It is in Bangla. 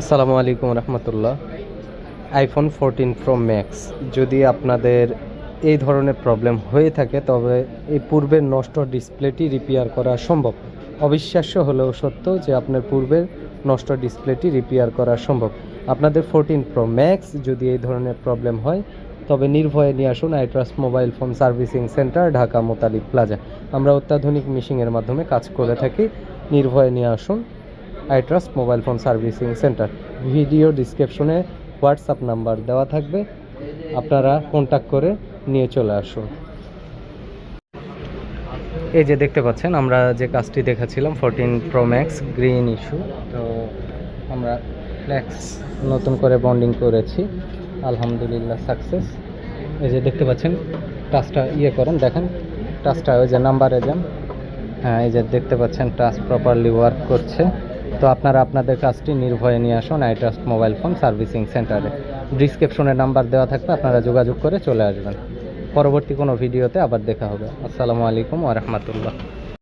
আসসালামু আলাইকুম রহমতুল্লাহ। আইফোন ফোরটিন প্রো ম্যাক্স যদি আপনাদের এই ধরনের প্রবলেম হয়ে থাকে, তবে এই পূর্বের নষ্ট ডিসপ্লেটি রিপেয়ার করা সম্ভব। অবিশ্বাস্য হলেও সত্য যে আপনার পূর্বের নষ্ট ডিসপ্লেটি রিপেয়ার করা সম্ভব। আপনাদের ফোরটিন প্রো ম্যাক্স যদি এই ধরনের প্রবলেম হয়, তবে নির্ভয়ে নিয়ে আসুন iTrust mobile phone servicing centre Dhaka Motalib plaza আমরা অত্যাধুনিক মিশিংয়ের মাধ্যমে কাজ করে থাকি। নির্ভয়ে নিয়ে আসুন iTrust mobile phone servicing centre. Video ডিসক্রিপশনে হোয়াটসঅ্যাপ নাম্বার দেওয়া থাকবে। আপনারা কন্ট্যাক্ট করে নিয়ে চলে আসুন। এই যে দেখতে পাচ্ছেন, আমরা যে কাজটি দেখাছিলাম fourteen Pro Max green issue তো আমরা ফ্ল্যাক্স নতুন করে বন্ডিং করেছি। আলহামদুলিল্লাহ সাকসেস এই যে দেখতে পাচ্ছেন টাচটা ইয়ে করেন, দেখেন টাচটা ওই যে নাম্বারে যান। হ্যাঁ এই যে দেখতে পাচ্ছেন টাচ প্রপারলি ওয়ার্ক করছে। তো আপনারা আপনাদের কাজটি নির্ভয়ে নিয়ে আসুন আইট্রাস্ট মোবাইল ফোন সার্ভিসিং সেন্টারে ডিসক্রিপশনে নাম্বার দেওয়া থাকবে, আপনারা যোগাযোগ করে চলে আসবেন। পরবর্তী কোনো ভিডিওতে আবার দেখা হবে। আসসালামু আলাইকুম ওরহমতুল্লাহ রাহমাতুল্লাহ।